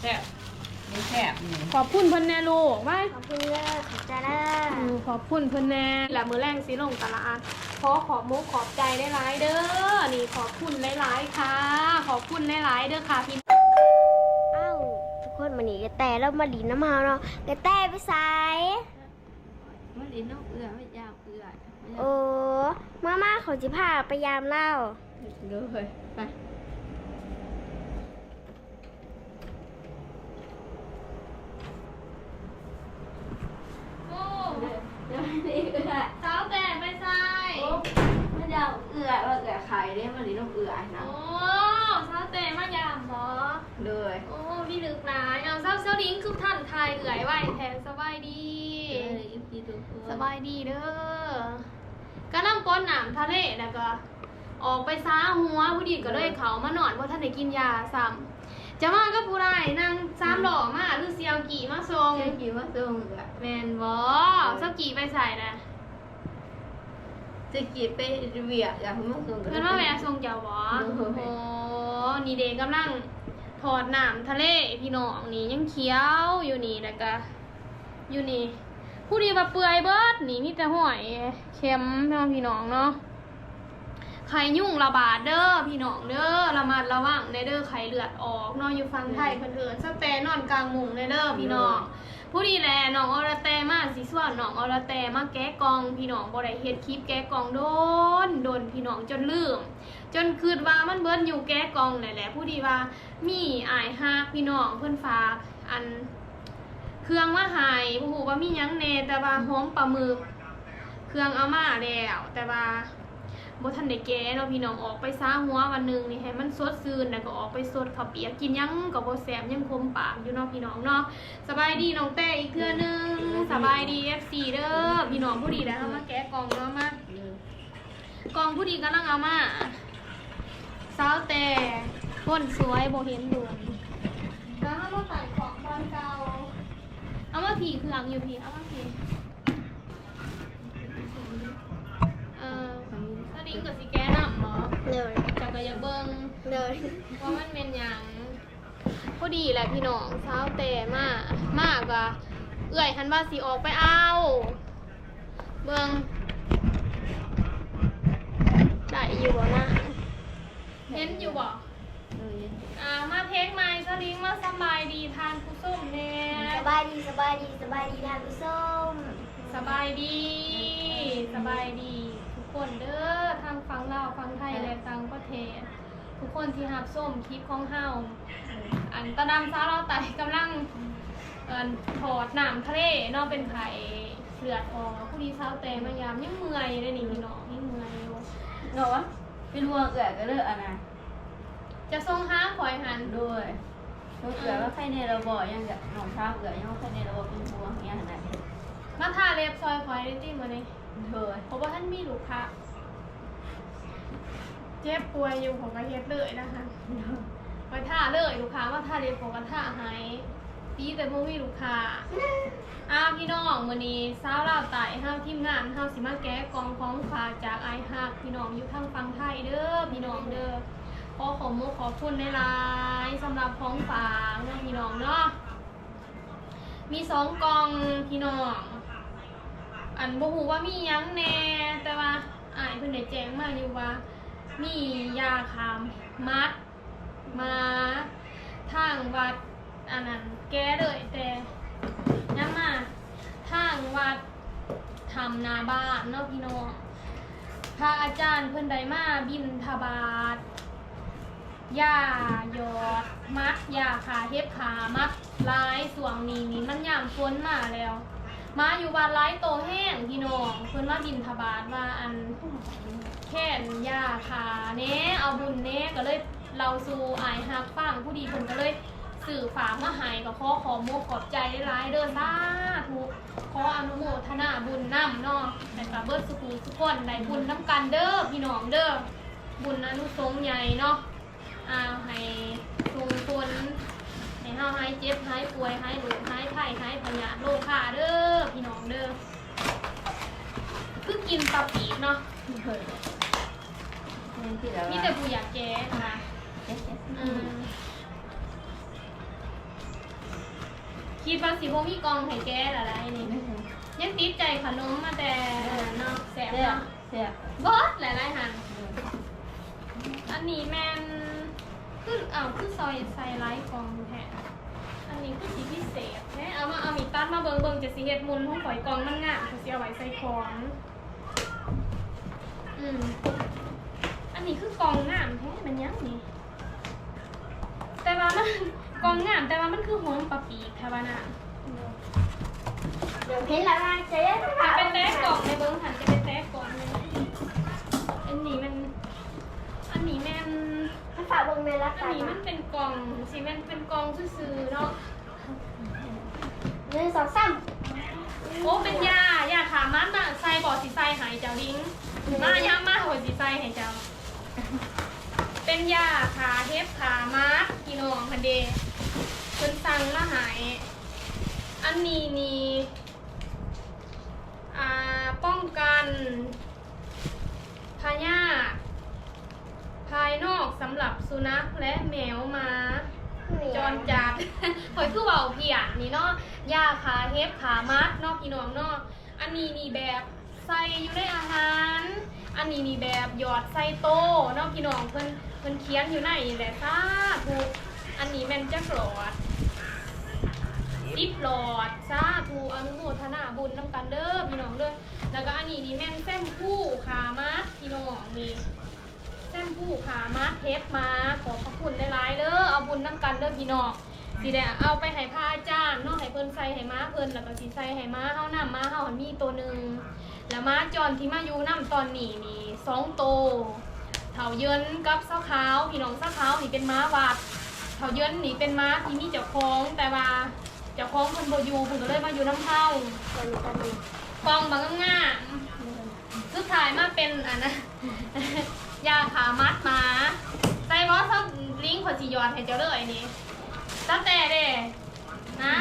แซ่บนี่แซ่บนี่ขอบคุณเพิ่นแน่ลูกไว้ขอบคุณเลิศขอบใจเลิศอืมขอบคุณเพิ่นแน่แหละมือแรงสิลงตลาดขอขอบมุกขอบใจได้หลายๆเด้อนี่ขอบคุณหลายๆค่ะ ขอบคุณหลายๆเด้อค่ะพี่อ้าวทุกคนมาหนีกระแตแล้วมาดีน้ำเฮาเนาะกระแตไปใส่มันลิ้นนกเอื้อไม่ยาวเอื้อโอ้มาม่าเขาจิพาไปยามเล่าเลยไป โอ้ เดี๋ยวนี่เอื้อ สาวแต่ไม่ใส่ ไม่ยาวเอื้อว่าเอื้อไข่เด้ มันลิ้นนกเอื้อนะ โอ้สาวแต่มายามเหรอเลยโอ้พี่ลึกหลายเอาเศร้าเศร้าลิงคือท่านไทยเอื่อยไหวแทนสบายดีอีพีตัวเพื่สบายดีเด้อกำลังก้นหนามทะเลแล้วก็ ออกไปซ้าหัวผู้ดีก็เลยเขามานอนว่าะท่านได้กินยาซ้ำจะมาก็ผู้ได้นั่งซ้ำหล่อมาหรือเซียวกี่มาทรงเจ๊กินว่าทรงแมนบอเจ้ากี่ไปใส่นะ จะกินไปเวียอยากให้มันทรงเพื่อนว่าแม่ทรงเจ้าบอโอ้โหนี่เด็กกำลังถอดหนามทะเลพี่น้องนี่ยังเขียวอยู่นี่แล้วก็อยู่นี่ผู้ดีมาเปื่อยเบิดนี่มีแต่หอยเค็มเนาะพี่น้องเนาะไข่ยุ่งระบาดเด้อพี่น้องเด้อระมัดระวังในเด้อไข่เลือดออกเนาะอยู่ฟังไทยเพิ่นเอิ้นสแตนอนกลางมุงในเด้อพี่น้อง ผู้ดีแลน้องอรแตมาสิส่วนน้องอรแตมาแก้กอง พี่น้องบ่ได้เฮ็ดคลิปแก้กองโดนโดนพี่น้องจนลืม จนคืดว่ามันเบิดอยู่แก้กองแหละผู้ดีว่ามีอายฮักพี่น้องเพิ่อนฝากอัน เครื่องมาหายบ่ฮู้ว่ามียังแน่แต่ว่าหอมปลาหมึกเครื่องเอามาแล้วแต่ว่า บ่ทันได้แก้เนาะพี่น้องออกไปซ้าหัววันหนึ่งนี่ให้มันสดซื่นแล้วก็ออกไปสดข้าวเปียกกินยังก็บ่แซ่บยังคมปากอยู่เนาะพี่น้องเนาะสบายดีน้องแต่อีกเทื่อนึงสบายดี FC เด้อพี่น้องผู้ดีแล้วเอามาแกะกล่องเนาะมากล่องผู้ดีกำลังเอามาสาวแต่คนสวยบ่เห็นดวนแล้วเอามาใส่ของบอนเก่าเอามาผีเครื่องอยู่พี่เอามาผี ว่ามันเป็นหยังพอดีแหละพี่น้องเช้าแต่มากมากอะเอื่อยหันว่าสิออกไปเอาเบิงได้อยู่บ่นะเห็นอยู่บ่เลยอ่ามาเทคไม้สลิงมาสบายดีทานผู้ส้มแน่สบายดีสบายดีสบายดีทานผู้ส้มสบายดี สบายดี ทุกคนเด้อทางฟังลาวฟังไทยและต่างประเทศ ทุกคนที่หับส้มคลิปของเฮาอันตะดำซาเราไต่กำลังเอ่อถอดหนามทะเลเนอกเป็นไข่เลือดออกผู้ดีเช้าแต่มายามยังเมื่อยเลยนี่พี่น้องยังเมื่อยอยู่เนาะเป็นวัวเอื้อก็เลิกอะนะจะทรงห้าคอยหันด้วยเขาเอื้อว่าใครในเราบ่ยังจะน้องชาวเอื้อยังว่าใครในเราบ่เป็นวัวอย่างเงี้ยขนาดนี้มาทาเล็บซอยคอยได้ติมาเลยเลยเพราะว่าท่านมีลูกค้า เจ็บป่วยอยู่ผมก็เฮ็ดเลยนะคะไปท่าเลยลูกค้าว่าท่าเรียนปกท่าหายปีแต่บ่มีลูกค้าอ้าวพี่น้องมื้อนี้สาวลาวไต่ห้าวทีมงานห้าวสิมาแกะกองของฝากจากไอฮักพี่น้องอยู่ทางฝั่งไทยเด้อพี่น้องเด้อขอขอบมุกขอบคุณในหลายสำหรับของฝากเนาะพี่น้องเนาะมีสองกองพี่น้อง อันบ่ฮู้ว่ามียังแน่แต่ว่าอ้ายเพิ่นได้แจ้งมาอยู่ว่า มียาคามมัด มาทางวัดอันนั้นแก้เลยแต่ยังมาทางวัดทำนาบ้านเนาะพี่น้องพระอาจารย์เพิ่นได้มาบินทบาทยาหยอด มัดยาขาเฮ็บขามัดลายสวงนี้นี่มันยามฝนมาแล้ว มาอยู่บ้านไร้โตแห้งพี่น้องเพิ่นมาบินทบาทว่าอันแค่นยาขาเน้เอาบุญเน้ก็เลยเราสู่อายฮักฟังผู้ดีคนก็เลยสื่อฝากมาใหายก็ขอขอโมกขอบใจร้ายเด้อสาธุขออนุโมทนาบุญนำเนาะแต่กับเบิร์ดสุขุทุกคนได้บุญน้ำกันเด้อพี่น้องเด้อบุญอนุสงส์ใหญ่เนาะอ่าให้ทุงคน ให้เฮาหายเจ็บหายป่วยหายหลุดหายไข้หายพยาธิโรคขาเด้อพี่น้องเด้อคือกินปลาปีกเนาะเลยนี่ที่เรามีแต่ผู้อยากแก้ค่ะเจ๊เจ๊อืมคิดว่าสิบ่มีกล่องให้แกละไรนี่ยังติดใจขนมมาแต่เนาะแสบเสียเนาะเสียบอสหลายๆหันอันนี้แมนคืออ้าวคือซอยใส่ไลท์กล่องแท้อันนี้คือสีพิเศษแท้เอามาเอามีตั ดมาเบิ่งเบิ่งจะสิเฮ็ดมุนของข่อยกล่องมันงามเขาสิเอาไว้ใส่ของอืมอันนี้คือกล่องงามแท้มันยังนี่แต่ว่ามันกองงามแต่ว่ามันคือหอมปะปีกค่ะว่าน่ะเดี๋ยวเห็นแล้วนะเจ๊ถ้าเป็นแต้กล่องในเบิ้งหันจะเป็นแต้กล่องเลยอันนี้มัน อันนี้แม่นภาษาเบิ่งในรักอันษานี้มันเป็นกล่องสิแม่นเป็นกล่องซื่อๆเนาะห นึ่งสองสามโอ้เป็นยายาขามันน่ะใส่บ่อสีใส่หายเจ้าลิงมายามาหัวสีใส่ให้เจ้า เป็นยาขาเทปขามาร์พี่น้องคันเดเพิ่นสั่งมาหาย อันนี้นี่อ่าป้องกันพยาธิภายนอกสำหรับสุนัขและแมวหมา จรจัดหอยคือเบาเพียนนี่เนาะยาขาเฮฟขามัดเนาะพี่น้องเนาะอันนี้นี่แบบใส่อยู่ในอาหาร อันนี้นี่แบบหยอดใส่โตเนาะพี่น้องเพิ่นเพิ่นเขียนอยู่ในนี่แหละซ่าถูกอันนี้แม่นจักหลอดสิบหลอดซ่าถูกอนุโมทนาบุญนำกันเด้อพี่น้องเด้อแล้วก็อันนี้นี่แม่นแซมคู่ขามัดพี่น้องนี่ แซมผู้ขามาเทปมาขอพระคุณหลายๆเด้อเอาบุญน้ำกันเด้อพี่น้องสิได้เอาไปให้พระอาจารย์เนาะให้เพิ่นใส่ให้ม้าเพิ่นแล้วก็สิใส่ให้ม้าเฮานํม้าเฮามันมีตัวหนึงแล้วม้าจรที่มาอยู่นํตอนนี้นี่สองโตวเถาเยินกับเส้าขาวพี่น้องเส้าขาวนี่เป็นม้าวัดเถาเยินนี่เป็นม้าที่มีเจ้าของแต่ว่าเจ้าของเพิ่นบ่อยู่เพิ่นก็เลยมาอยู่น้ำเฮาคนกันนี่กองบางงามๆสุดท้ายมาเป็นอันนะ ยาขามัดหมาใจบอสเขาลิงก์ขอจียอนให้เจ้าเลยนี่ตั้งแต่เด้นะ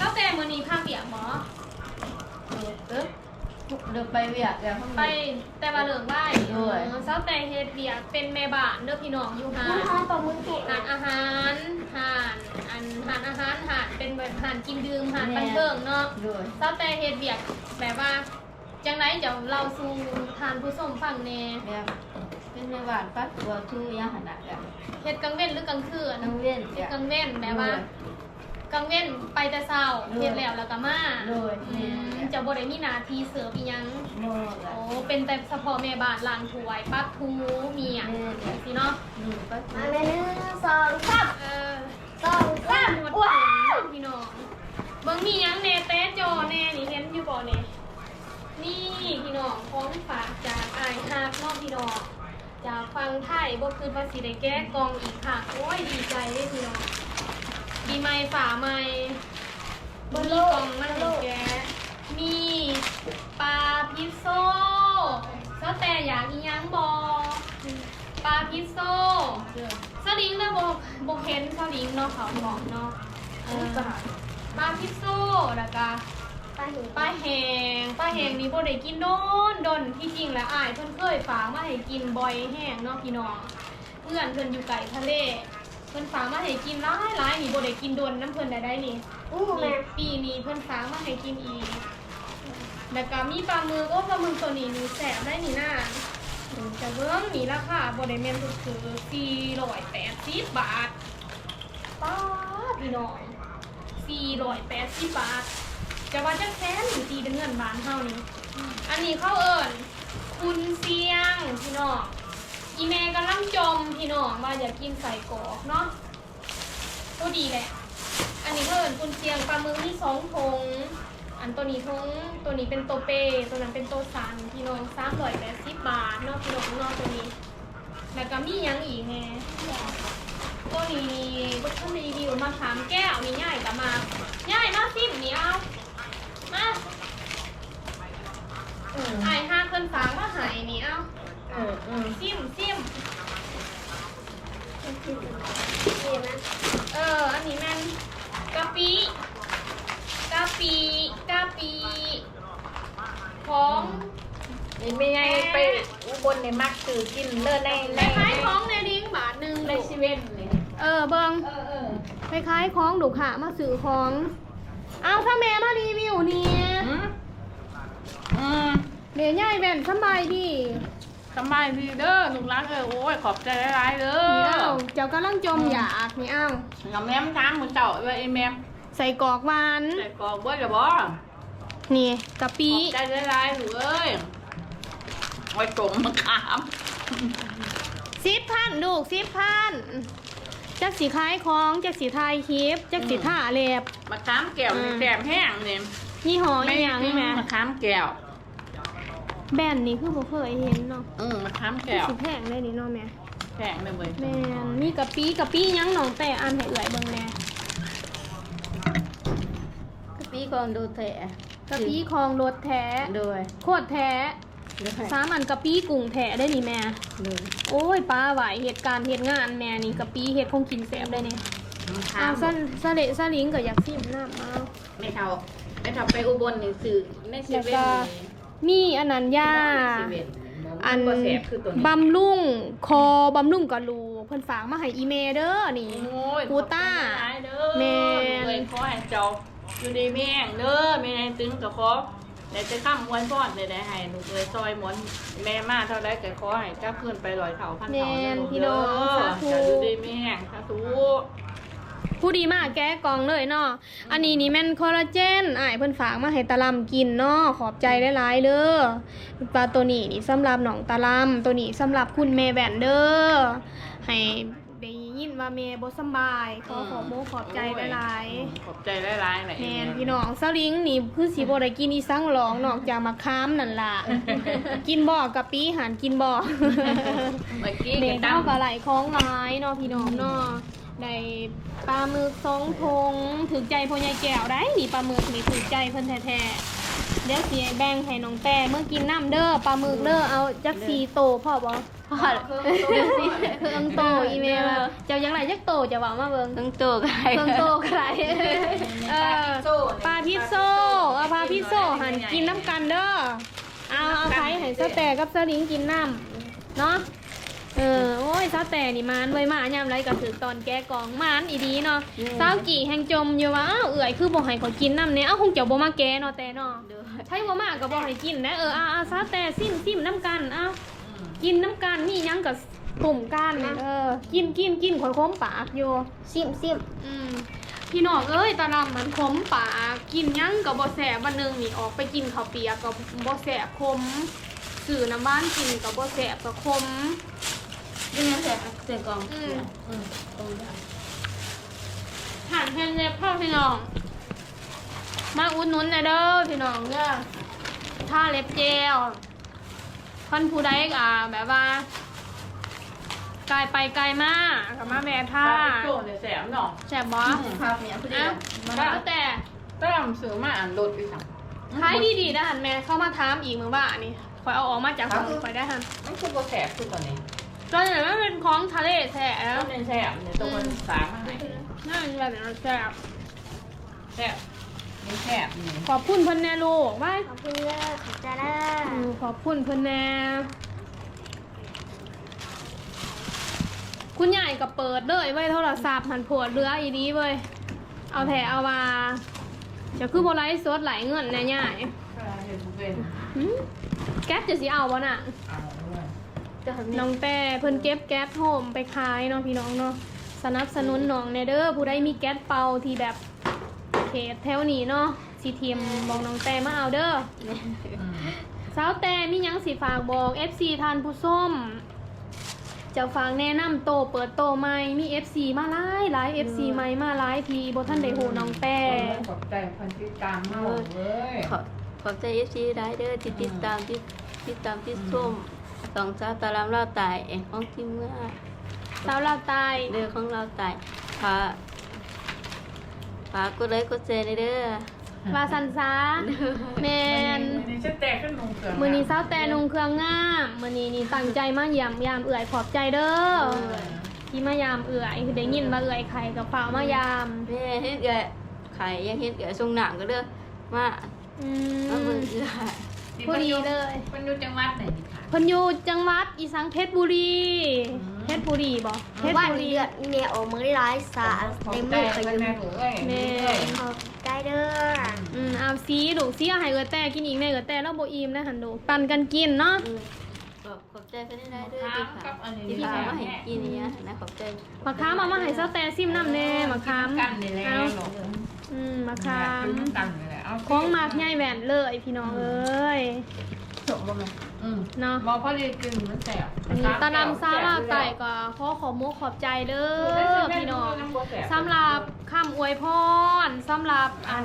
ตั้งแต่มือนี้ข้างเบียกหมอเออเออเดินไปเวียกแล้วข้างไปในแต่ว่าเลิกได้ด้วยเตั้งแต่เฮ็ดเบียกเป็นแม่บ้านเด้อพี่น้องอยู่หามันนหอมปลาหมึกแห้งหานอาหารหานอันหานอาหารหานเป็นแบบหานกินดื่มหานบันเทิงเนาะด้วยเจ้าแต่เฮ็ดเบียกแบบว่า จังไรเดี๋ยวเราสู่ทานผู้ชมฟังแหน่แบบเป็นในบ้านปั๊บตัวทูยาหันอะแบบเฮ็ดกลางเว้นหรือกลางคืนน้องเวียนเฮ็เวีดยกกลางเว้นแบบว่ากลางเว้นไปแต่เช้าด้วยเฮ็ดแล้วแล้วก็มาด้วยอืแม่มจะบ่ได้มีหน้าที่เสิร์ฟอีหยังโม่แบโอ้บเป็นแต่เฉพาะแม่บ้านล้างถ้วยปัดทูเมียแม่เนี่ยสิเนาะหนึ่งปั๊บมาในหนึ่งสองสามเออสองสามหมดว้าวพี่น้องเบิ่งมีหยังแหน่แต้จอแน่นี่เห็นอยู่บ่เนี่ย นี่พี่น้องของฝากจากอายฮักเนาะพี่น้องจากฟังไทยบ่คือว่าสิได้แก้กองอีกค่ะ โอ้ยดีใจเลยพี่น้องปีใหม่ฝ่าใหม่บ่มีกองมันให้แก้มีปลาพิซโซ่ซะแต่อยากอีหยังบ่ปลาพิซโซ่เชื่อสลิงนะบ่บ่เห็นสลิงเนาะเขาบอกเนาะเออปลาพิซโซ่แล้วก็ ปลาแหงปลาแหงนี่บ่ได้กินโดนโดนที่จริงแล้วอ้ายเพิ่นเคยฝากมาให้กินบ่อยแห้งเนาะพี่น้องเพื่อนเพิ่นอยู่ไกลทะเลเพิ่นฝากมาให้กินหลายหลายนี่บ่ได้กินโดนน้ำเพิ่นได้ได้นี่อู้แม่ปีนี้เพิ่นฝากมาให้กินอีกแล้วก็มีปลาหมึกโอ้ปลาหมึกตัวนี้นี่แซ่บได้นี่นะจะเบิ่งนี่ราคาบ่ได้แม่นคือ480บาทป้าพี่น้อง480บาท จะว่าจะแค้นหรือตีเป็นเงินบานเท่านี้ อันนี้เข้าเอิญคุณเสียงพี่น้องอีเมกำลังจมพี่น้องว่าอยากกินใส่กรอกเนาะก็ดีแหละ อันนี้เขาเอิญคุณเสียงปลาหมึกมีสองทงอันตัวนี้ทงตัวนี้เป็นโตเปตัวนั้นเป็นโตวสันพี่น้องสามร้อยแปดสิบบาทเนาะพี่น้องเนาะตัวนี้ แล้วก็มียังอีกแน่ตัวนี้บุคคลรีวิวมาถามแก้วนี่ง่ายกับมาง่ายมากสิบนี่เอา มาเออไอ้ห้าเพิ่นฝากมาใหายนี่เอ้าเออเออซิมซิมนี่นะเออ อันนี้แม่นกะปิกะปิกะปิของนี่ไม่ไงไปอุบลในมักคือกินเลิศในคในล้ายๆของในลิงบาทหนึ่งในชีเว่นนี่เออเบิ่งเออเออคล้ายๆของลูกค้ามาซื้อของ เอาถ้าแม่มารีวิวเนี่ยอืมอืมเดี๋ยวย่ายแว่นสำบายดีสบายดีเด้อลูกรักเอ้ยโอ้ยขอบใจหลายๆเด้นี่อเอาเจ้ากำลังจมอยากนี่เอางำแม่มถามมื้อเจ้าว่าไอ้แม่มใส่กรอกหวานใส่กรอกเบิดแล้วบ่นี่กะปิขอบใจหลายๆลูกเอ้ยไว้ตรงมะขามสิบพันลูกสิบพัน จักสีคล้ายของจักสีไทยคลิปจักสีท่าเล็บ มะขามแก้วนี่แซ่บแห้งนี่ยี่ห้ออหย่างไม่แม่มะขามแก้วแบรนด์นี้คือบ่เคยเห็นเนาะอืมมะขามแก้วสิแพงเลยนี่เนาะแม่แพงเลยเว้ยแม่นมีกะปิกะปิหยังหนองแต่อันให้เอื่อยเบิ่งแน่ปีกองดูแท้กะปิคลองรถแท้ ด้วยโคตรแท้ ด้วยสามอันกะปิกุ้งแท้ได้นี่แม่ด้วยโอ้ยป้าไหวเหตุการณ์เหตุงานแม่นี่กะปิเฮ็ดคงกินแซ่บได้นี่มะขาอ้าวมซะซะเลซะลิงก็อยากซิมน้ำเอา ไม่เท่าไม่เท่าไปอุบลนี่ซื้อในเซเว่นแล้วก็นี่มีอันนั้นย่าเซเว่นอันบ่แซ่บคือตัวนี้บำรุงคอบำรุงกะลูเพิ่นฝากมาให้อีเมเด้อนี่ โอ้ยกูต้าขอบใจหลายๆเด้อแม่นเลยขอให้เจ้าอยู่ดีแม่งเด้อแม่ให้ตึงก็ขอ แต่จะข้ามมวนพอดได้ได้ให้หนูเคยซอยหมวนแม่มาเท่าไรก็ขอให้กลับคืนไปร้อยเท่าพันแม่เท่าเด้นอพี่น้องสาธุเจ้าอยู่ดีแม่งสาธุผู้ดีมากแก้กองเลยเนาะ อันนี้นี่แม่นคอลลาเจนอ้ายเพิ่นฝากมาให้ตาลำกินเนาะ ขอบใจหลายๆเด้อปลาตัวนี้นี่สำหรับน้องตาลำตัวนี้สำหรับคุณแม่แบนเด้อให้ได้ ยินว่าแม่บ่สำบาย ขอขอบโมขอบใจหลายๆขอบใจหลายๆแหละแมนพี่น้องสลิงนี่คือสีบ่ได้กินอีสังหลองนอกจากมาค้ามนั่นล่ะ กินบ่กะปิหันกินบ่เมื่อกี้เด็ก็กตั้เท่างกับไหลคล้องไม้เนาะพี่น้องเนาะได้ปลาหมึกสองทงถึกใจพ่อใหญ่แก้วได้นี่ปลาหมึกนี่ถึกใจเพิ่นแท้ๆเดี๋ยวสิแบ่งให้น้องแต่เมื่อกินน้ำเด้อปลาหมึกเด้อเอาจักสีโตพ่อบ่ พอดเครื่องโตอีเมลอะเจ้ายังไหลจักโตจะว่ามาเบิ่งต้องตัวใครเครื่องโตใครเออปลาพิซโซเอาปลาพิซโซหันกินน้ำกันเด้อเอาเอาไข่ให้สแต่กับสลิงกินน้ำเนาะเออโอ้ยสแต่นี่มันไว้มายามไรก็ถือตอนแกะกองมันอีดีเนาะสาวกี่แห่งจมอยู่ว่าอ้าวเอื่อยคือบ่ให้ขอยกินน้ำเนี่ยเอ้าคงเจ้าบ่มาแกะเนาะแต่เนาะด้วยใช่บ่มาก็บ่ให้กินนะเออเอาเอาซาแต่ซิมซิมน้ำกันเอา กินน้ำกันนี่ยังกับกลุ่มกันเออ กินกินกินขอยคมปากอยู่ซิมซิมอืมพี่น้องเอ้ยตาลำมันขมปากกินหยังกับบ่แสบวันหนึงนี่ออกไปกินข้าวเปียกกับบ่แสบคมสื่อน้ำบ้านกินกับบ่แสบกับคมยังไงเสร็จเสร็จกองอืมอืมตรงนี้หันแผ่นเล็บพ่อพี่น้อง มาอุดหนุนหน่อยเด้อพี่น้องเด้อท่าเล็บเจล คันผู้ใดอะแบบว่าไกลไปไกลมากกับมาแม่ท่าปลาพิโซเนี่ยแสบเนาะแสบบ่ภาพเนี้ยพอดีเอ้ามันแล้วแต่ตั้งซื้อมาอ่านรถไปสั่งขายดีๆนะหันแม่เข้ามาถามอีกมือว่านี่คอยเอาออกมาจากของคอยได้หันมันคือบ่แสบคือตัวนี้ก็อย่างนั้นเป็นของทะเลแท้แล้วมันเป็นแสบเนี่ยตัวมันสามมาให้น่าจะแบบนั้นแซ่บแสบ นี่แสบนี่ขอบคุณเพิ่นแน่ลูกบายขอบคุณเด้อขอบใจเด้ออืมขอบคุณเพิ่นแน่คุณใหญ่ก็เปิดเลยไว้โทรศัพท์หันผัวเรืออีนี้เว้ยเอาแถเอามาจะคือโบไลฟ์สดไหลเงินแน่ใหญ่เห็นบุเป็นหึแก๊สจะสิเอาบ่น่ะ เอาด้วยจะทำน้น้อองงแต่เพิ่นเก็บแก๊สโฮมไปขายเนาะพี่น้องเนาะสนับสนุนน้องแน่เด้อผู้ใดมีแก๊สเป่าที่แบบเขตแถวนี้เนาะสิเทียมบอกน้องแต่มาเอาเด้ออืมสาวแต่มีหยังสิฝากบอก FC ทานผู้ส้มจะฝากแนะนำโตเปิดโตใหม่มี FC มาหลายหลาย FC ใหม่มาหลายทีบ่ทันได้ฮู้น้องแต่ขอบใจคนที่ตามเมาเว้ยขอขอบใจเอฟซีได้เด้อที่ติดตามที่ติดตามที่ส้มสองสาวตารามเราตายเองของทีมเมื่อสาวลาวใตายเด้อของเราตายพา พากดเลยกดแชร์เลยเด้อว่าสันซาแมนนี่ฉันแตกขึ้นลงเสือมื้อนี้สาวแต่นุ่งเครื่องงามมื้อนี้นี่ตั้งใจมาเยี่ยมยามเอื่อยขอบใจเด้อที่มายามเอื่อยคือได้ยินว่าเอื่อยไข่กับฝ้าวมายามแม่เฮ็ดเอ๋ไข่ยังเฮ็ดเอ๋ทรงหนังก็เด้อมาอืมาเบิ่งมเอ๋พอดีเลยมันอยู่จังหวัดไหนนี่ค่ะเพิ่นอยู่จังหวัดอีสังเพชรบุรี อืมแถชรบุรีบ่เพชรว่าบุเดืรีอดนี่เนี่ยออกมือได้ร้ายสาขอบเต็มใจมือขเพิ่นยุแม่มถูกเอ้ยแม่ขอบใจเด้ออืมเอาซีลูกซีเอาให้เออแต่กินอีกแน่เออแต่แล้วบ่อิ่มนะหันดูปันกันกินเนาะขอบขอบใจเพิ่นได้เด้อถาที่มฝากักบอันนี้ที่ฝากมาให้กินอย่างเงี้ยนะขอบใจมะขามเอามาให้เซาแต่ซิมน้ำแน่มะขามกันนี่แหละเอาหรอกอืมมะขามกันนี่แหละเอาของมากใหญ่แหวนเลยพี่น้องเอ้ยจบบ่แม่ อืมเนาะบ่พอดีกินมันแซ่บอันนี้ตาดำซาลาไต่ก็ขอขอมุกขอบใจเด้อพี่น้องสำหรับคำอวยพรสำหรับอัน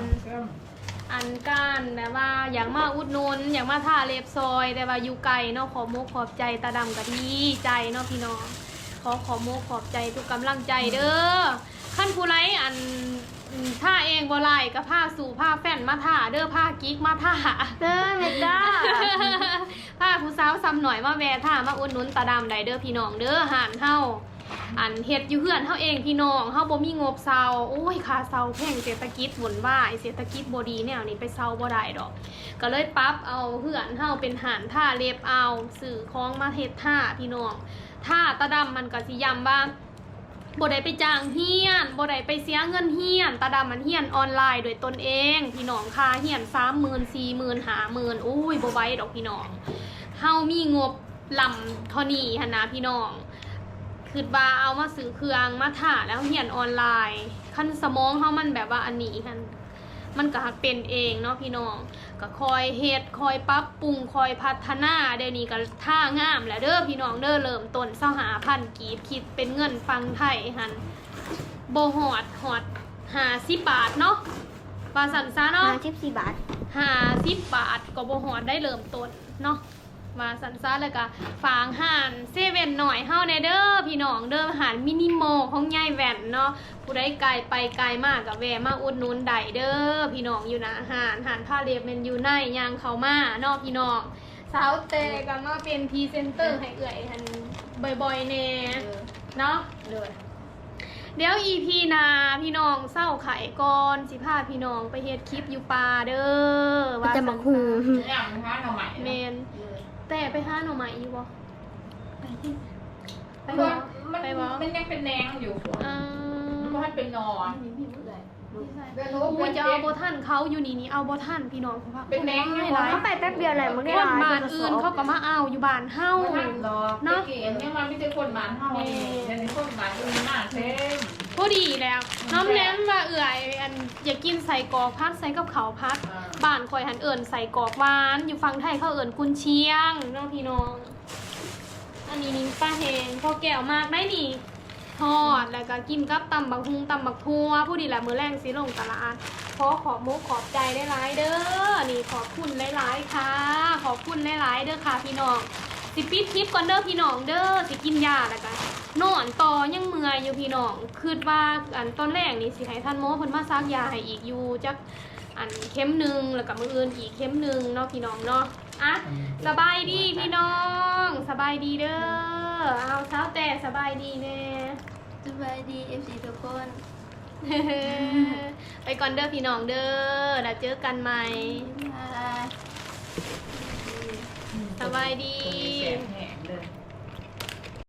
อันการแบบว่าอยากมาอุดหนุนอยากมาท่าเล็บซอย แต่ว่าอยู่ไกลเนาะขอมุกขอบใจตาดำกับดีใจเนาะพี่น้องขอขอมุกขอบใจทุกกำลังใจเด้อขั้นผู้ไรอัน อืมท่าเองบ่ไล่ก็ผ้าสู่ผ้าแฟนมาท่าเด้อผ้ากิ๊กมาท่าเด้อเมก้าผ้าผู้สาวซ้ำหน่อยมาแวะท่ามาอุดหนุนตาดำได้เด้อพี่น้องเด้อหานเฮาอันเฮ็ดอยู่เฮือนเฮาเองพี่น้องเฮาบ่มีงบเซาโอ้ยค่าเซาแพงเศรษฐกิจหมุนว่ายเศรษฐกิจบ่ดีแนวนี้ไปเซาบ่ได้ดอก ก็เลยปรั๊บเอาเฮือนเฮาเป็นหานท่าเล็บเอาสื่อของมาเฮ็ดท่าพี่น้องท่าตาดำมันก็สิย้ำว่า บ่ได้ไปจ้างเฮียนบ่ได้ไปเสียเงินเฮียนตาดำมันเฮียนออนไลน์โดยตนเอง พี่น้องค่าเฮียนสามหมื่นสี่หมื่นห้าหมื่นอุ้ยบ่ไหวดอกพี่น้องเฮามีงบลำเท่านี้หันะพี่น้องคือบาเอามาซื้อเครื่องมาถ่าแล้วเฮียนออนไลน์ขั้นสมองเฮามันแบบว่าอันนี้คัน มันก็หักเป็นเองเนาะพี่น้องก็คอยเฮ็ดคอยปรับปรุงคอยพัฒนาเดี๋ยวนี้ก็ท่างามแล้วเด้อพี่น้องเด้อเริ่มต้นเสาหาพันกีบคิดเป็นเงินฟังไทยหันโบหอดหอดหาสิบาทเนาะปลาสันซาเนาะ ห้าสิบสี่บาทห้าสิบบาทก็บ่ฮอดได้เริ่มต้นเนาะมาสันซ่าเลยก็ฝางห่านเซเว่นหน่อยเฮาแน่เด้อพี่น้องเด้อหานมินิโมของยายแว่นเนาะผู้ใดไกลไปไกลมากกับแวะมาอุดหนุนได้เด้อพี่น้องอยู่นะหานหานผ้าเรียบแมนอยู่ในยางเขามาเนาะพี่น้องสาวเตก็มาเป็นพรีเซนเตอร์ให้เอื่อยทันบ่อยๆแน่เนาะเลยเดี๋ยว EP หนาพี่น้องเศร้าไข่ก่อนสิพาพี่น้องไปเฮ็ดคลิปอยู่ป่าเด้อมันจะมาคูอย่างนะคะหน่อใหม่เมนเลยแต่ไปหาหน่อไม้อยู่บ่ไปที่ไปเพราะบ่ว่า มันไปบ่ มันยังเป็นแดงอยู่อ่ามันก็ให้เป็นนอนมีพี่ผู้ใดลูกอุ้ยจะเอาบ่ทันเขาอยู่นี่นี่เอาบ่ทันพี่น้องเพราะว่าเป็นแดงไม่อยู่หลายเขาไปแป๊บเดียวเลยมันได้คนร้ายบ้านอื่นเขาก็มาเอาอยู่บ้านเฮาไม่ทำดอกเนาะเมื่อกี้อันนี้มันไม่ใช่คนบ้านเฮาเองแต่ในคนบ้านอื่นมากเต็มพอดีแล้ว น้ำแนมว่าเอื่อยอันอยากกินใส่กรอกพัดใส่กับเขาวพัดบ้านคอยหันเอิญใส่กรอกหวาน อยู่ฝั่งไทยเขาเอิญกุนเชียงน้องพี่น้อง อันนี้นิ้งป้าเฮงพอแก้วมากได้นี่ทอดแล้วก็กินกับตำบักฮุงตำบักทัวผู้ดีแหละมือแรงสิลงตลาดขอขอบมุกขอบใจได้หลายๆเด้อนี่ขอบคุณหลายๆค่ะ ขอบคุณหลายๆเด้อค่ะพี่น้องสิปิดคลิปก่อนเด้อพี่น้องเด้อสิกินยาแล้วกันนอนต่อยังเมื่อยอยู่พี่น้องคิดว่าอันตอนแรกนี่สิให้ท่านหมอเพิ่นมาซักยาให้อีกอยู่จักอันเข็มหนึ่งแล้วก็มืออื่นอีกเข็มหนึ่งเนาะพี่น้องเนาะ อะสบายดีพี่น้อง สบายดีเด้อเอาเช้าแต่สบายดีแน่สบายดีเอฟซีทุกคน ไปก่อนเด้อพี่น้องเด้อแล้วเจอกันใหม่บายสบายดี